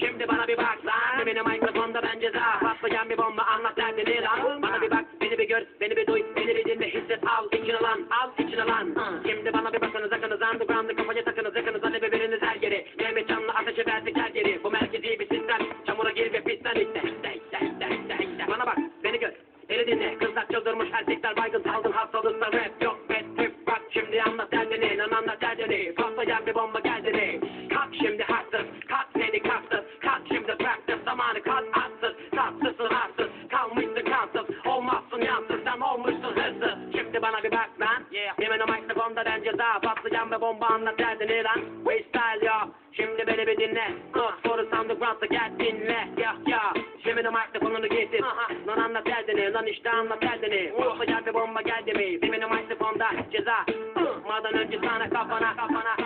Şimdi bana bir bak lan. Benim mikrofonda ben ceza Patlayan bir bomba. Anlat derdini lan. Bana bir bak beni bir gör beni bir duy Beni bir dinle. Hisset al içine lan Al içine lan. Şimdi bana bir bakınız akınız Underground'ı kafaya takınız yakınız Hadi birbiriniz her yeri. Mehmet Can'la ateşe verdik her yeri. Bu merkezi bir sistem. Çamura gir ve pistten işte. Bana bak beni gör Beni dinle. Kızlar çıldırmış erkekler baygın Saldım hastalıkta rap yok bet tüp bak. Şimdi anlat derdini lan anlat derdini. Patlayan bir bomba geldi bir bak lan. Yeah. Yemin o mikrofonda ben ceza Patlayan bir bomba anlat derdini lan Freestyle ya Şimdi beni bir dinle. Uh, Soru underground'da gel dinle. Ya ya Şimdi o mikrofonunu getir Lan anlat derdini lan işte anlat derdini Patlayan bir bomba geldi mi Yemin o mikrofonda ceza uh, Madan önce sana kafana kafana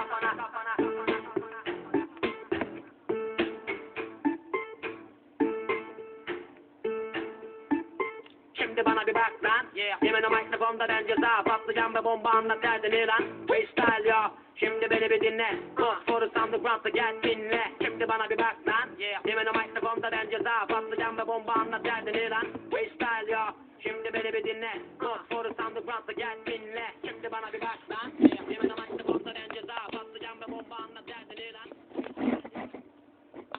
Şimdi bana bir bak lan. Yeah. Yemin o mikrofonda ben ceza. Patlıcan ve bomba anlat derdini lan. Freestyle ya Şimdi beni bir dinle. Uh, Soru underground'da gel dinle. Şimdi bana bir bak lan. Yeah. Yemin o mikrofonda ben ceza. Patlıcan ve bomba anlat derdini lan. Freestyle ya Şimdi beni bir dinle. Uh, Soru underground'da gel dinle. Şimdi bana bir bak lan